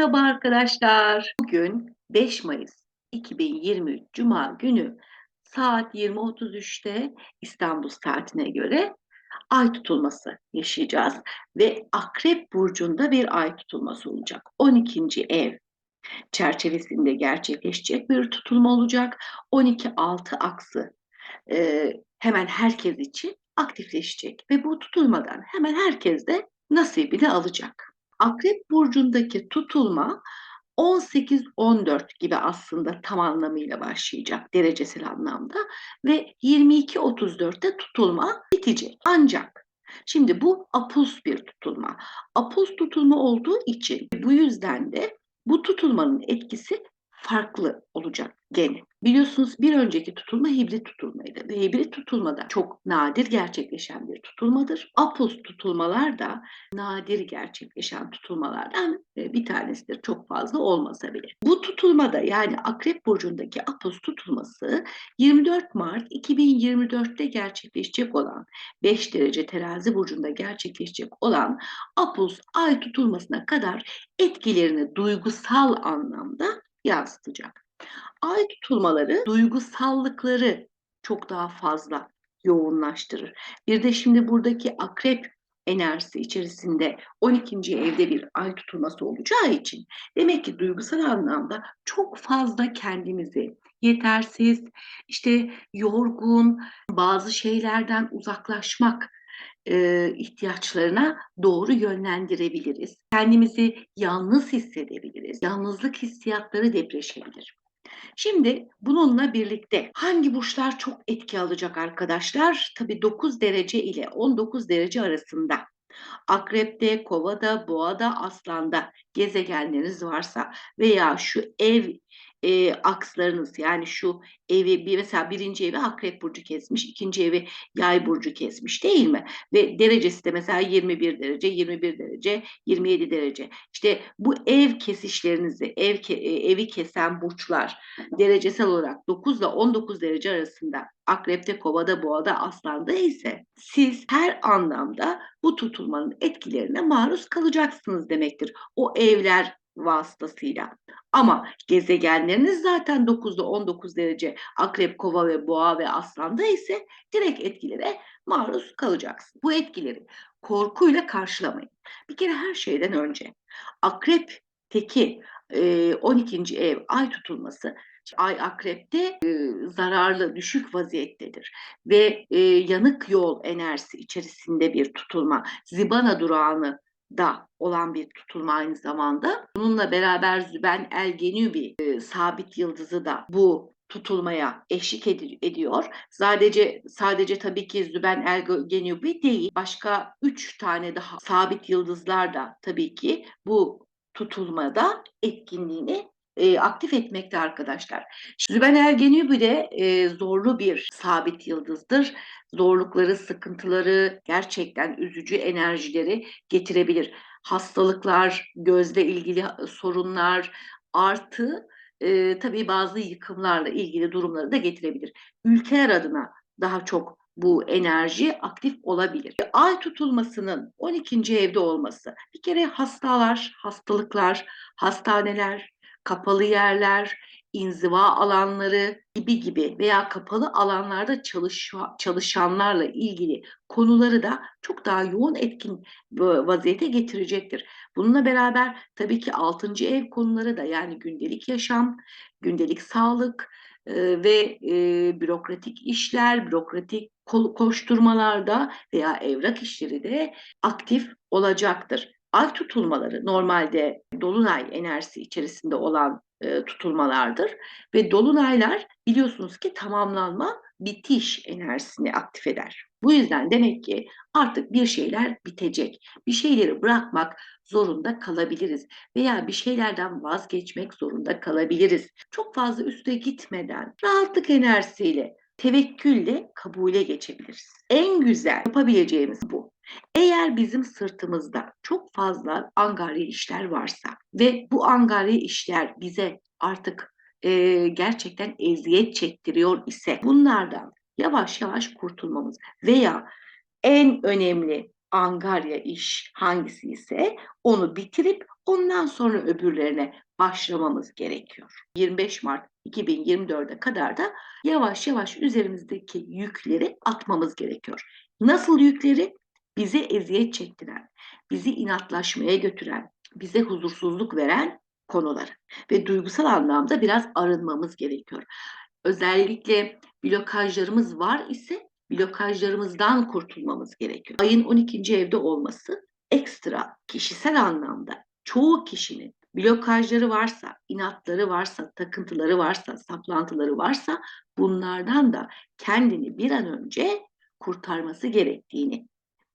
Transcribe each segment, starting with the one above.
Merhaba arkadaşlar. Bugün 5 Mayıs 2023 Cuma günü saat 20.33'te İstanbul saatine göre ay tutulması yaşayacağız ve Akrep burcunda bir ay tutulması olacak. 12. ev çerçevesinde gerçekleşecek bir tutulma olacak. 12-6 aksı e, hemen herkes için aktifleşecek ve bu tutulmadan hemen herkes de nasibini alacak. Akrep burcundaki tutulma 18-14 gibi aslında tam anlamıyla başlayacak derecesel anlamda ve 22-34'te tutulma bitecek. Ancak şimdi bu apus bir tutulma. Apus tutulma olduğu için bu yüzden de bu tutulmanın etkisi farklı olacak gene. Biliyorsunuz bir önceki tutulma hibrit tutulmaydı ve hibrit tutulmada çok nadir gerçekleşen bir tutulmadır. Apus tutulmalar da nadir gerçekleşen tutulmalardan e, bir tanesidir. Çok fazla olmasa bile. Bu tutulmada yani Akrep Burcu'ndaki Apus tutulması 24 Mart 2024'te gerçekleşecek olan 5 derece terazi burcunda gerçekleşecek olan Apus ay tutulmasına kadar etkilerini duygusal anlamda yansıtacak. Ay tutulmaları duygusallıkları çok daha fazla yoğunlaştırır. Bir de şimdi buradaki akrep enerjisi içerisinde 12. evde bir ay tutulması olacağı için demek ki duygusal anlamda çok fazla kendimizi yetersiz, işte yorgun, bazı şeylerden uzaklaşmak e, ihtiyaçlarına doğru yönlendirebiliriz. Kendimizi yalnız hissedebiliriz. Yalnızlık hissiyatları depreşebilir. Şimdi bununla birlikte hangi burçlar çok etki alacak arkadaşlar? Tabii 9 derece ile 19 derece arasında. Akrepte, kovada, boğada, aslanda gezegenleriniz varsa veya şu ev e, akslarınız yani şu evi bir mesela birinci evi akrep burcu kesmiş, ikinci evi yay burcu kesmiş değil mi? Ve derecesi de mesela 21 derece, 21 derece, 27 derece. İşte bu ev kesişlerinizi, ev evi kesen burçlar derecesel olarak 9 ile 19 derece arasında akrepte, kovada, boğada, aslanda ise siz her anlamda bu tutulmanın etkilerine maruz kalacaksınız demektir. O evler vasıtasıyla. Ama gezegenleriniz zaten 9'da 19 derece akrep, kova ve boğa ve aslanda ise direkt etkilere maruz kalacaksın. Bu etkileri korkuyla karşılamayın. Bir kere her şeyden önce akrep teki 12. ev ay tutulması Ay akrepte e, zararlı, düşük vaziyettedir ve e, yanık yol enerjisi içerisinde bir tutulma. Zibana durağını da olan bir tutulma aynı zamanda. Bununla beraber Züben El Genubi e, sabit yıldızı da bu tutulmaya eşlik ediyor. Sadece sadece tabii ki Züben El Genubi değil. Başka üç tane daha sabit yıldızlar da tabii ki bu tutulmada etkinliğini e, aktif etmekte arkadaşlar. Züben Ergenübü de e, zorlu bir sabit yıldızdır. Zorlukları, sıkıntıları, gerçekten üzücü enerjileri getirebilir. Hastalıklar, gözle ilgili sorunlar, artı e, tabii bazı yıkımlarla ilgili durumları da getirebilir. Ülkeler adına daha çok bu enerji aktif olabilir. Ay tutulmasının 12. evde olması bir kere hastalar, hastalıklar, hastaneler, kapalı yerler, inziva alanları gibi gibi veya kapalı alanlarda çalış, çalışanlarla ilgili konuları da çok daha yoğun etkin vaziyete getirecektir. Bununla beraber tabii ki 6. ev konuları da yani gündelik yaşam, gündelik sağlık ve e, bürokratik işler, bürokratik koşturmalarda veya evrak işleri de aktif olacaktır. Ay tutulmaları normalde dolunay enerjisi içerisinde olan e, tutulmalardır ve dolunaylar biliyorsunuz ki tamamlanma, bitiş enerjisini aktif eder. Bu yüzden demek ki artık bir şeyler bitecek. Bir şeyleri bırakmak zorunda kalabiliriz veya bir şeylerden vazgeçmek zorunda kalabiliriz. Çok fazla üste gitmeden rahatlık enerjisiyle tevekkülle kabule geçebiliriz. En güzel yapabileceğimiz bu. Eğer bizim sırtımızda çok fazla angarya işler varsa ve bu angarya işler bize artık e, gerçekten eziyet çektiriyor ise bunlardan yavaş yavaş kurtulmamız veya en önemli angarya iş hangisi ise onu bitirip ondan sonra öbürlerine başlamamız gerekiyor. 25 Mart 2024'e kadar da yavaş yavaş üzerimizdeki yükleri atmamız gerekiyor. Nasıl yükleri? Bize eziyet çektiren, bizi inatlaşmaya götüren, bize huzursuzluk veren konuları ve duygusal anlamda biraz arınmamız gerekiyor. Özellikle blokajlarımız var ise blokajlarımızdan kurtulmamız gerekiyor. Ayın 12. evde olması ekstra kişisel anlamda çoğu kişinin blokajları varsa, inatları varsa, takıntıları varsa, saplantıları varsa bunlardan da kendini bir an önce kurtarması gerektiğini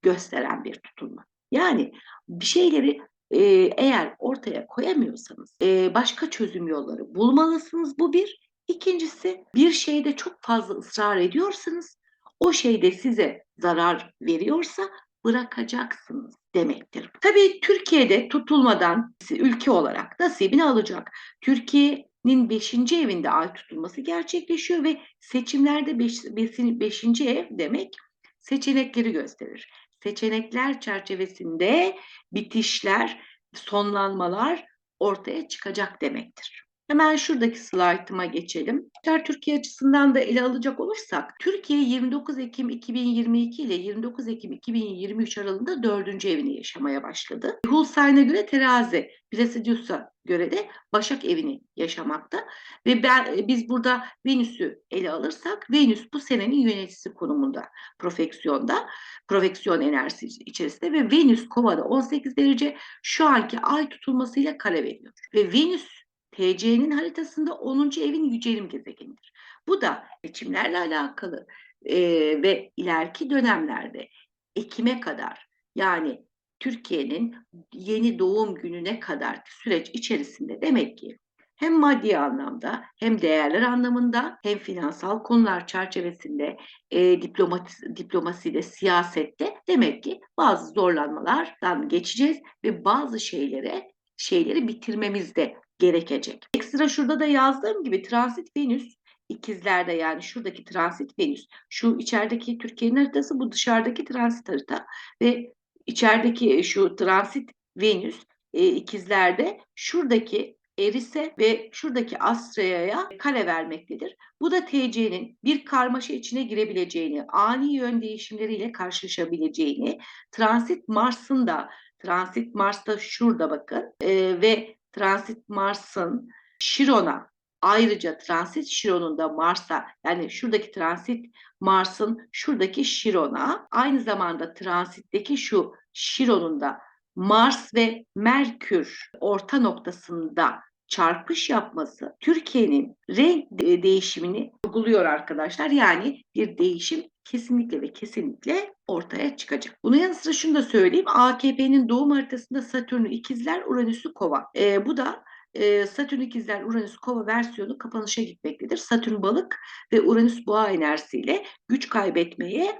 gösteren bir tutulma. Yani bir şeyleri e, eğer ortaya koyamıyorsanız e, başka çözüm yolları bulmalısınız. Bu bir. İkincisi bir şeyde çok fazla ısrar ediyorsanız o şeyde size zarar veriyorsa bırakacaksınız demektir. Tabii Türkiye'de tutulmadan ülke olarak nasibini alacak. Türkiye'nin 5. evinde ay tutulması gerçekleşiyor ve seçimlerde 5. ev demek seçenekleri gösterir. Seçenekler çerçevesinde bitişler, sonlanmalar ortaya çıkacak demektir. Hemen şuradaki slaytıma geçelim. Türkiye açısından da ele alacak olursak, Türkiye 29 Ekim 2022 ile 29 Ekim 2023 aralığında dördüncü evini yaşamaya başladı. Hulsay'ına göre terazi, Placidius'a göre de Başak evini yaşamakta. Ve ben, biz burada Venüs'ü ele alırsak, Venüs bu senenin yöneticisi konumunda, profeksiyonda, profeksiyon enerjisi içerisinde ve Venüs Kova'da 18 derece şu anki ay tutulmasıyla kare veriyor. Ve Venüs TC'nin haritasında 10. evin yücelim gezegenidir. Bu da seçimlerle alakalı e, ve ileriki dönemlerde Ekim'e kadar yani Türkiye'nin yeni doğum gününe kadar süreç içerisinde demek ki hem maddi anlamda hem değerler anlamında hem finansal konular çerçevesinde e, diplomasi, diplomaside, siyasette demek ki bazı zorlanmalardan geçeceğiz ve bazı şeylere şeyleri bitirmemizde gerekecek. Ekstra şurada da yazdığım gibi transit Venüs ikizlerde yani şuradaki transit Venüs, şu içerideki Türkiye'nin haritası bu dışarıdaki transit harita ve içerideki şu transit Venüs e, ikizlerde şuradaki Eris'e ve şuradaki Astraya'ya kare vermektedir. Bu da TC'nin bir karmaşa içine girebileceğini, ani yön değişimleriyle karşılaşabileceğini, transit Mars'ın da transit Mars'ta şurada bakın e, ve transit Mars'ın Şiron'a ayrıca transit Şiron'un da Mars'a yani şuradaki transit Mars'ın şuradaki Şiron'a aynı zamanda transitteki şu Şiron'un da Mars ve Merkür orta noktasında çarpış yapması Türkiye'nin renk değişimini uyguluyor arkadaşlar. Yani bir değişim kesinlikle ve kesinlikle ortaya çıkacak. Bunun yanı sıra şunu da söyleyeyim. AKP'nin doğum haritasında Satürn'ü ikizler, Uranüs'ü kova. E, bu da e, Satürn ikizler Uranüs kova versiyonu kapanışa gitmektedir. Satürn balık ve Uranüs boğa enerjisiyle güç kaybetmeye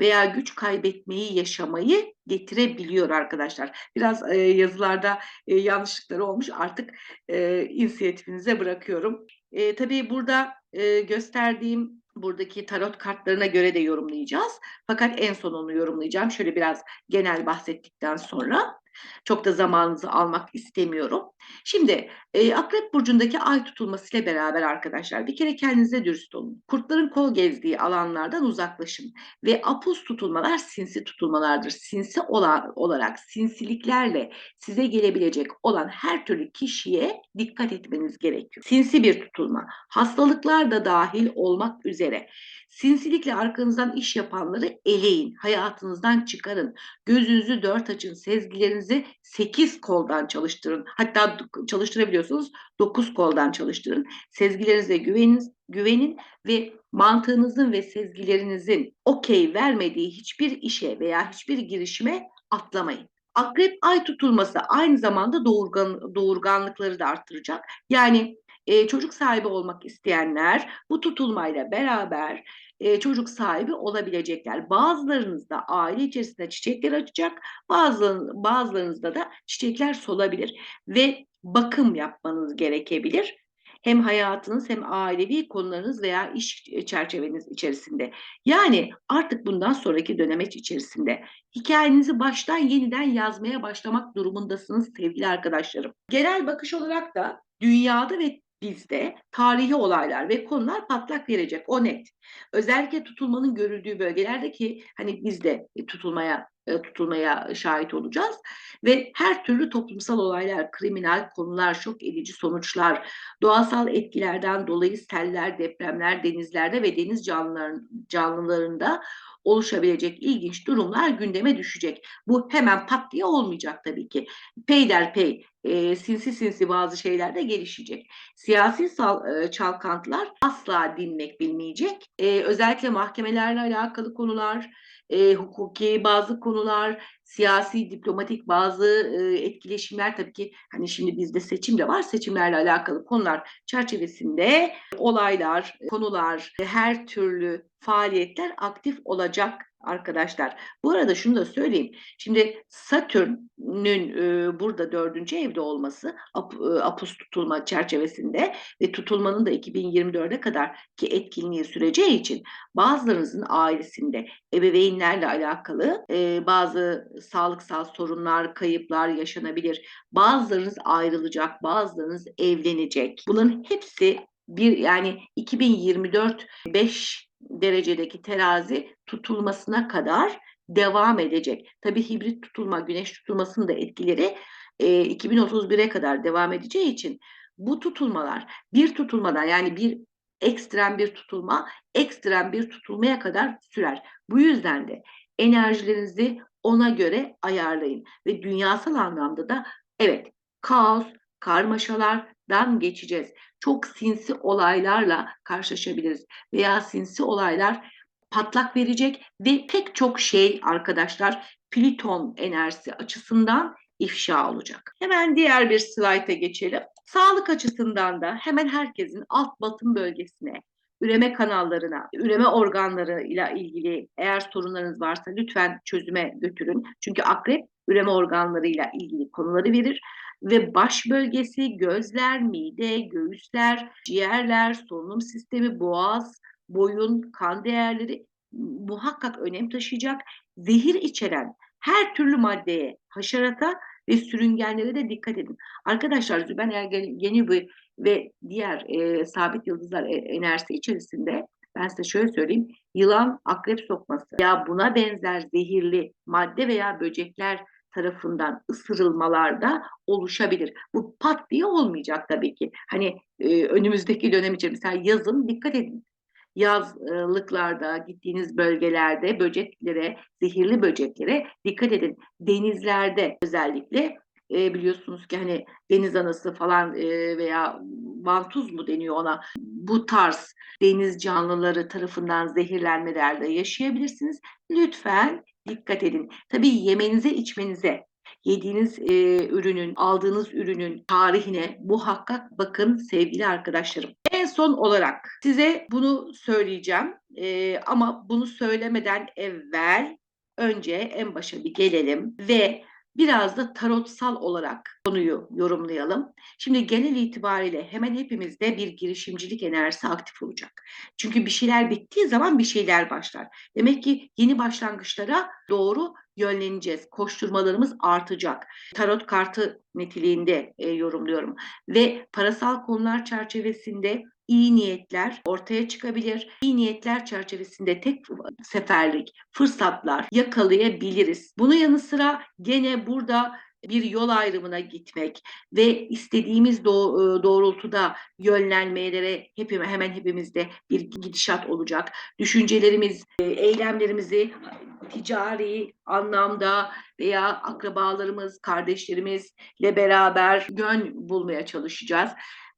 veya güç kaybetmeyi yaşamayı getirebiliyor arkadaşlar. Biraz e, yazılarda e, yanlışlıkları olmuş artık e, inisiyatifinize bırakıyorum. E, tabii burada e, gösterdiğim buradaki tarot kartlarına göre de yorumlayacağız. Fakat en son onu yorumlayacağım. Şöyle biraz genel bahsettikten sonra. Çok da zamanınızı almak istemiyorum. Şimdi e, Akrep Burcu'ndaki ay tutulmasıyla beraber arkadaşlar bir kere kendinize dürüst olun. Kurtların kol gezdiği alanlardan uzaklaşın. Ve apus tutulmalar sinsi tutulmalardır. Sinsi olan, olarak sinsiliklerle size gelebilecek olan her türlü kişiye dikkat etmeniz gerekiyor. Sinsi bir tutulma. Hastalıklar da dahil olmak üzere. Sinsilikle arkanızdan iş yapanları eleyin. Hayatınızdan çıkarın. Gözünüzü dört açın. Sezgilerinizi sekiz koldan çalıştırın. Hatta çalıştırabiliyorsunuz. Dokuz koldan çalıştırın. Sezgilerinize güvenin, güvenin ve mantığınızın ve sezgilerinizin okey vermediği hiçbir işe veya hiçbir girişime atlamayın. Akrep ay tutulması aynı zamanda doğurgan, doğurganlıkları da arttıracak. Yani e, çocuk sahibi olmak isteyenler bu tutulmayla beraber e, çocuk sahibi olabilecekler. Bazılarınız da aile içerisinde çiçekler açacak, bazı, bazılarınızda da çiçekler solabilir ve bakım yapmanız gerekebilir. hem hayatınız hem ailevi konularınız veya iş çerçeveniz içerisinde. Yani artık bundan sonraki dönemeç içerisinde hikayenizi baştan yeniden yazmaya başlamak durumundasınız sevgili arkadaşlarım. Genel bakış olarak da dünyada ve bizde tarihi olaylar ve konular patlak verecek o net. Özellikle tutulmanın görüldüğü bölgelerdeki hani biz de tutulmaya e, tutulmaya şahit olacağız ve her türlü toplumsal olaylar, kriminal konular, şok edici sonuçlar, doğasal etkilerden dolayı seller, depremler denizlerde ve deniz canlıların, canlılarında oluşabilecek ilginç durumlar gündeme düşecek. Bu hemen pat diye olmayacak tabii ki. Peyderpey, e, sinsi sinsi bazı şeyler de gelişecek. Siyasi sal, e, çalkantılar asla dinmek bilmeyecek. E, özellikle mahkemelerle alakalı konular, e, hukuki bazı konular, siyasi, diplomatik bazı e, etkileşimler tabii ki hani şimdi bizde seçim de var. Seçimlerle alakalı konular çerçevesinde olaylar, konular, her türlü faaliyetler aktif olacak arkadaşlar. Bu arada şunu da söyleyeyim. Şimdi Satürn'ün e, burada dördüncü evde olması ap, e, apus tutulma çerçevesinde ve tutulmanın da 2024'e kadar ki etkinliği süreceği için bazılarınızın ailesinde ebeveynlerle alakalı e, bazı sağlıksal sorunlar, kayıplar yaşanabilir. Bazılarınız ayrılacak, bazılarınız evlenecek. Bunların hepsi bir yani 2024 5 derecedeki terazi tutulmasına kadar devam edecek. Tabii hibrit tutulma, güneş tutulmasının da etkileri e, 2031'e kadar devam edeceği için bu tutulmalar bir tutulmadan yani bir ekstrem bir tutulma ekstrem bir tutulmaya kadar sürer. Bu yüzden de enerjilerinizi ona göre ayarlayın ve dünyasal anlamda da evet kaos, karmaşalardan geçeceğiz. Çok sinsi olaylarla karşılaşabiliriz veya sinsi olaylar patlak verecek ve pek çok şey arkadaşlar Plüton enerjisi açısından ifşa olacak. Hemen diğer bir slayta geçelim. Sağlık açısından da hemen herkesin alt batın bölgesine, üreme kanallarına, üreme organlarıyla ilgili eğer sorunlarınız varsa lütfen çözüme götürün. Çünkü akrep üreme organlarıyla ilgili konuları verir ve baş bölgesi, gözler, mide, göğüsler, ciğerler, solunum sistemi, boğaz, boyun, kan değerleri muhakkak önem taşıyacak. Zehir içeren her türlü maddeye, haşerata ve sürüngenlere de dikkat edin. Arkadaşlar Züben Ergeni ve diğer e, sabit yıldızlar e, enerjisi içerisinde ben size şöyle söyleyeyim. Yılan, akrep sokması ya buna benzer zehirli madde veya böcekler tarafından ısırılmalarda oluşabilir. Bu pat diye olmayacak tabii ki. Hani e, önümüzdeki dönem için mesela yazın dikkat edin. Yazlıklarda, gittiğiniz bölgelerde böceklere, zehirli böceklere dikkat edin. Denizlerde özellikle e, biliyorsunuz ki hani deniz anası falan e, veya vantuz mu deniyor ona bu tarz deniz canlıları tarafından zehirlenmelerde yaşayabilirsiniz. Lütfen dikkat edin. Tabii yemenize içmenize yediğiniz e, ürünün, aldığınız ürünün tarihine muhakkak bakın sevgili arkadaşlarım. En son olarak size bunu söyleyeceğim e, ama bunu söylemeden evvel önce en başa bir gelelim ve biraz da tarotsal olarak konuyu yorumlayalım. Şimdi genel itibariyle hemen hepimizde bir girişimcilik enerjisi aktif olacak. Çünkü bir şeyler bittiği zaman bir şeyler başlar. Demek ki yeni başlangıçlara doğru yönleneceğiz. Koşturmalarımız artacak. Tarot kartı niteliğinde e, yorumluyorum. Ve parasal konular çerçevesinde iyi niyetler ortaya çıkabilir. İyi niyetler çerçevesinde tek seferlik fırsatlar yakalayabiliriz. Bunun yanı sıra gene burada bir yol ayrımına gitmek ve istediğimiz e, doğrultuda yönlenmelere hepim, hemen hepimizde bir gidişat olacak. Düşüncelerimiz, e, eylemlerimizi ticari anlamda veya akrabalarımız, kardeşlerimizle beraber yön bulmaya çalışacağız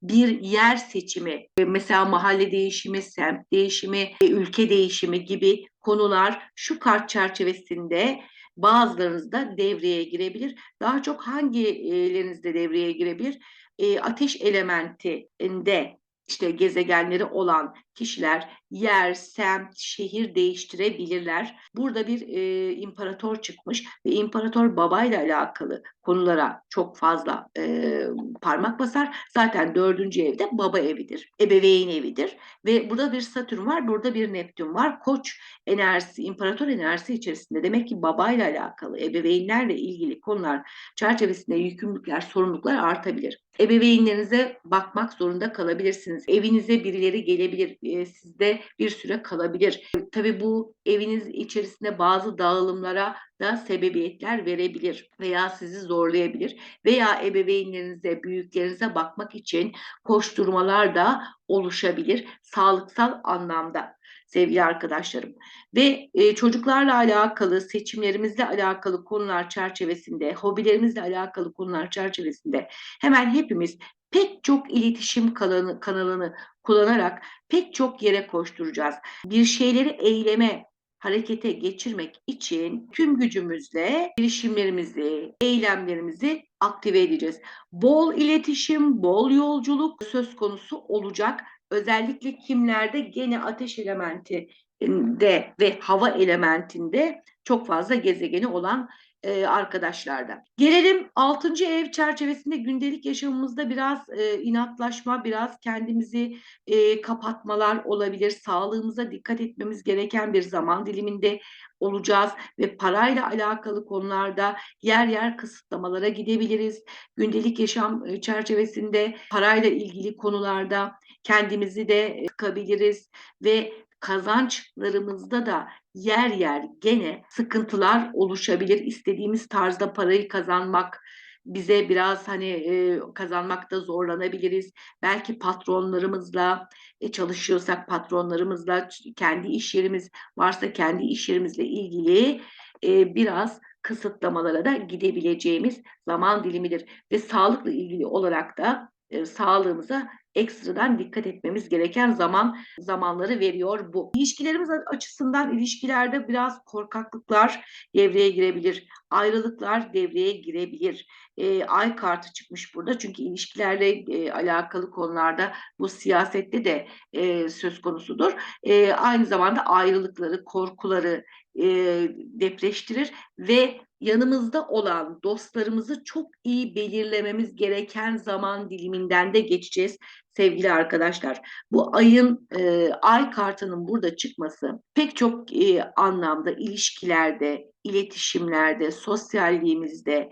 bir yer seçimi, mesela mahalle değişimi, semt değişimi, ülke değişimi gibi konular şu kart çerçevesinde bazılarınızda devreye girebilir. Daha çok hangilerinizde devreye girebilir? E, ateş elementinde işte gezegenleri olan kişiler yer, semt, şehir değiştirebilirler. Burada bir e, imparator çıkmış ve imparator babayla alakalı konulara çok fazla e, parmak basar. Zaten dördüncü evde baba evidir, ebeveyn evidir ve burada bir Satürn var, burada bir Neptün var. Koç enerjisi, imparator enerjisi içerisinde demek ki babayla alakalı, ebeveynlerle ilgili konular çerçevesinde yükümlülükler, sorumluluklar artabilir. Ebeveynlerinize bakmak zorunda kalabilirsiniz. Evinize birileri gelebilir, e, sizde bir süre kalabilir. Tabii bu eviniz içerisinde bazı dağılımlara da sebebiyetler verebilir veya sizi zorlayabilir veya ebeveynlerinize, büyüklerinize bakmak için koşturmalar da oluşabilir sağlıksal anlamda sevgili arkadaşlarım. Ve e, çocuklarla alakalı, seçimlerimizle alakalı konular çerçevesinde, hobilerimizle alakalı konular çerçevesinde hemen hepimiz pek çok iletişim kanalını, kanalını kullanarak pek çok yere koşturacağız. Bir şeyleri eyleme, harekete geçirmek için tüm gücümüzle girişimlerimizi, eylemlerimizi aktive edeceğiz. Bol iletişim, bol yolculuk söz konusu olacak. Özellikle kimlerde gene ateş elementinde ve hava elementinde çok fazla gezegeni olan e, arkadaşlarda. Gelelim 6. ev çerçevesinde gündelik yaşamımızda biraz e, inatlaşma, biraz kendimizi e, kapatmalar olabilir. Sağlığımıza dikkat etmemiz gereken bir zaman diliminde olacağız ve parayla alakalı konularda yer yer kısıtlamalara gidebiliriz. Gündelik yaşam e, çerçevesinde parayla ilgili konularda kendimizi de sıkabiliriz ve kazançlarımızda da yer yer gene sıkıntılar oluşabilir. İstediğimiz tarzda parayı kazanmak bize biraz hani e, kazanmakta zorlanabiliriz. Belki patronlarımızla e, çalışıyorsak patronlarımızla kendi iş yerimiz varsa kendi iş yerimizle ilgili e, biraz kısıtlamalara da gidebileceğimiz zaman dilimidir. Ve sağlıkla ilgili olarak da e, sağlığımıza ekstradan dikkat etmemiz gereken zaman zamanları veriyor bu. İlişkilerimiz açısından ilişkilerde biraz korkaklıklar devreye girebilir. Ayrılıklar devreye girebilir. E, ay kartı çıkmış burada çünkü ilişkilerle e, alakalı konularda bu siyasette de e, söz konusudur. E, aynı zamanda ayrılıkları, korkuları e, depreştirir ve yanımızda olan dostlarımızı çok iyi belirlememiz gereken zaman diliminden de geçeceğiz sevgili arkadaşlar. Bu ayın e, ay kartının burada çıkması pek çok e, anlamda ilişkilerde, iletişimlerde, sosyalliğimizde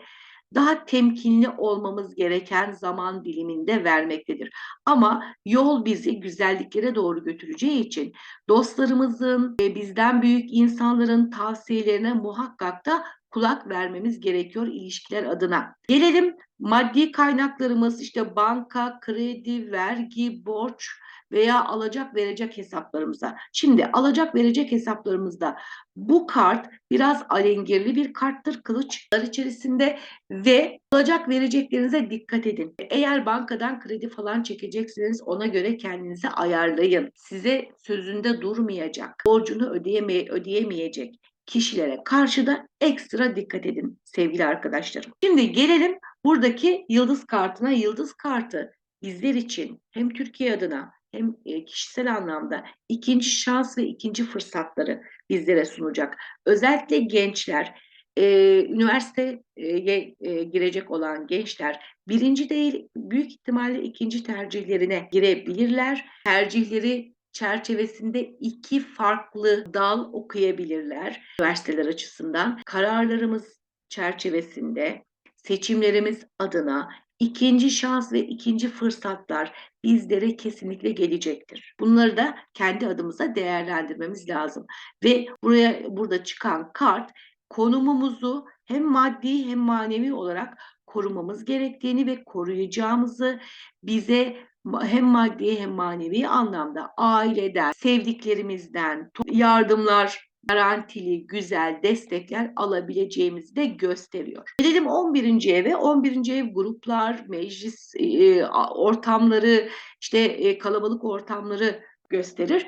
daha temkinli olmamız gereken zaman diliminde vermektedir. Ama yol bizi güzelliklere doğru götüreceği için dostlarımızın, ve bizden büyük insanların tavsiyelerine muhakkak da kulak vermemiz gerekiyor ilişkiler adına. Gelelim maddi kaynaklarımız işte banka, kredi, vergi, borç veya alacak verecek hesaplarımıza. Şimdi alacak verecek hesaplarımızda bu kart biraz alengirli bir karttır kılıçlar içerisinde ve alacak vereceklerinize dikkat edin. Eğer bankadan kredi falan çekecekseniz ona göre kendinizi ayarlayın. Size sözünde durmayacak, borcunu ödeyeme ödeyemeyecek kişilere karşı da ekstra dikkat edin sevgili arkadaşlarım. Şimdi gelelim buradaki yıldız kartına. Yıldız kartı bizler için hem Türkiye adına hem e, kişisel anlamda ikinci şans ve ikinci fırsatları bizlere sunacak. Özellikle gençler, e, üniversiteye e, girecek olan gençler birinci değil büyük ihtimalle ikinci tercihlerine girebilirler. Tercihleri çerçevesinde iki farklı dal okuyabilirler üniversiteler açısından. Kararlarımız çerçevesinde seçimlerimiz adına ikinci şans ve ikinci fırsatlar bizlere kesinlikle gelecektir. Bunları da kendi adımıza değerlendirmemiz lazım. Ve buraya burada çıkan kart konumumuzu hem maddi hem manevi olarak korumamız gerektiğini ve koruyacağımızı bize hem maddi hem manevi anlamda aileden, sevdiklerimizden yardımlar garantili, güzel destekler alabileceğimizi de gösteriyor. Gelelim 11. eve. 11. ev gruplar, meclis e, ortamları, işte e, kalabalık ortamları gösterir.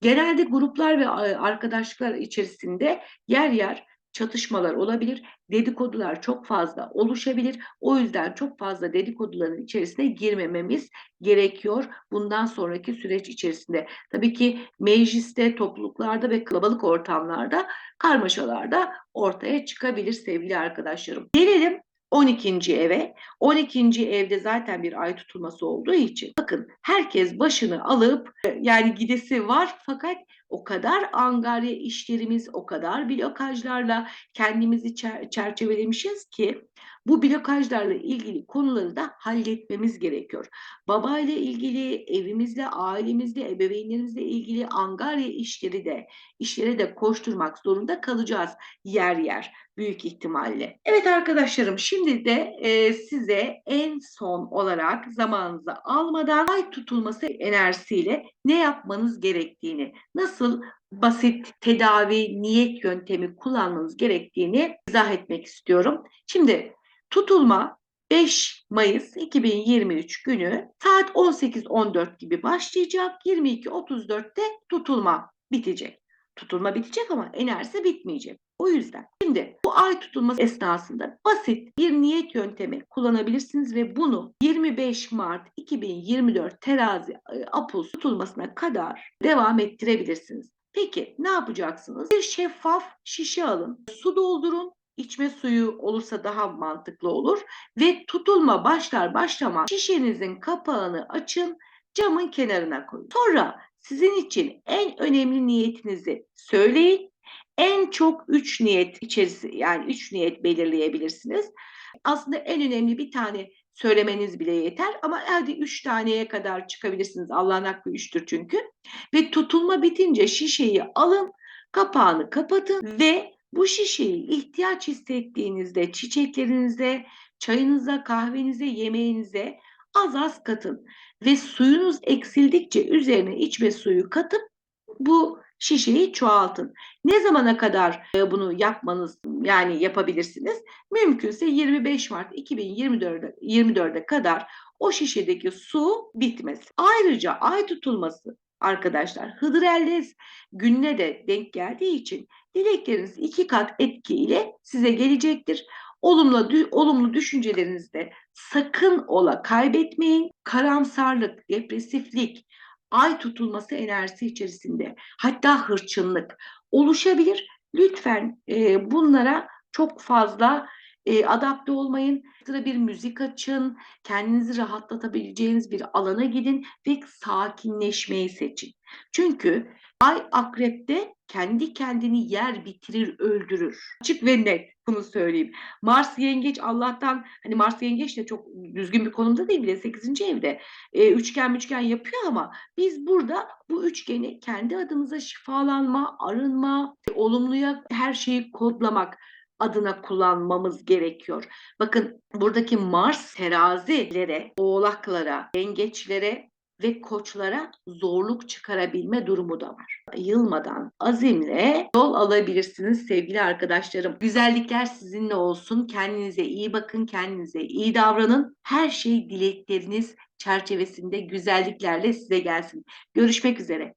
Genelde gruplar ve arkadaşlıklar içerisinde yer yer çatışmalar olabilir, dedikodular çok fazla oluşabilir. O yüzden çok fazla dedikoduların içerisine girmememiz gerekiyor bundan sonraki süreç içerisinde. Tabii ki mecliste, topluluklarda ve kalabalık ortamlarda karmaşalar da ortaya çıkabilir sevgili arkadaşlarım. Gelelim 12. eve. 12. evde zaten bir ay tutulması olduğu için bakın herkes başını alıp yani gidesi var fakat o kadar angarya işlerimiz, o kadar blokajlarla kendimizi çerçevelemişiz ki bu blokajlarla ilgili konuları da halletmemiz gerekiyor. Babayla ilgili, evimizle, ailemizle, ebeveynlerimizle ilgili angarya işleri de, işlere de koşturmak zorunda kalacağız yer yer büyük ihtimalle. Evet arkadaşlarım şimdi de e, size en son olarak zamanınızı almadan ay tutulması enerjisiyle ne yapmanız gerektiğini, nasıl basit tedavi niyet yöntemi kullanmanız gerektiğini izah etmek istiyorum. Şimdi tutulma 5 Mayıs 2023 günü saat 18.14 gibi başlayacak. 22.34'te tutulma bitecek. Tutulma bitecek ama enerjisi bitmeyecek. O yüzden şimdi bu ay tutulması esnasında basit bir niyet yöntemi kullanabilirsiniz ve bunu 25 Mart 2024 terazi e, apus tutulmasına kadar devam ettirebilirsiniz. Peki ne yapacaksınız? Bir şeffaf şişe alın, su doldurun, içme suyu olursa daha mantıklı olur ve tutulma başlar başlamaz şişenizin kapağını açın, camın kenarına koyun. Sonra sizin için en önemli niyetinizi söyleyin. En çok üç niyet içerisi yani üç niyet belirleyebilirsiniz. Aslında en önemli bir tane söylemeniz bile yeter ama hadi üç taneye kadar çıkabilirsiniz. Allah'ın hakkı üçtür çünkü. Ve tutulma bitince şişeyi alın, kapağını kapatın ve bu şişeyi ihtiyaç hissettiğinizde çiçeklerinize, çayınıza, kahvenize, yemeğinize az az katın ve suyunuz eksildikçe üzerine içme suyu katıp bu şişeyi çoğaltın. Ne zamana kadar e, bunu yapmanız yani yapabilirsiniz? Mümkünse 25 Mart 2024'e 24'e kadar o şişedeki su bitmesi. Ayrıca ay tutulması arkadaşlar Hıdrellez gününe de denk geldiği için dilekleriniz iki kat etkiyle size gelecektir. Olumlu, olumlu düşüncelerinizde sakın ola kaybetmeyin. Karamsarlık, depresiflik, ay tutulması enerjisi içerisinde hatta hırçınlık oluşabilir. Lütfen e, bunlara çok fazla e, adapte olmayın. Sıra bir müzik açın, kendinizi rahatlatabileceğiniz bir alana gidin ve sakinleşmeyi seçin. Çünkü ay akrepte kendi kendini yer bitirir, öldürür. Açık ve net bunu söyleyeyim. Mars yengeç Allah'tan hani Mars yengeç de çok düzgün bir konumda değil bile 8. evde. E, üçgen üçgen yapıyor ama biz burada bu üçgeni kendi adımıza şifalanma, arınma, olumluya her şeyi kodlamak adına kullanmamız gerekiyor. Bakın buradaki Mars terazilere, oğlaklara, yengeçlere ve koçlara zorluk çıkarabilme durumu da var. Yılmadan azimle yol alabilirsiniz sevgili arkadaşlarım. Güzellikler sizinle olsun. Kendinize iyi bakın, kendinize iyi davranın. Her şey dilekleriniz çerçevesinde güzelliklerle size gelsin. Görüşmek üzere.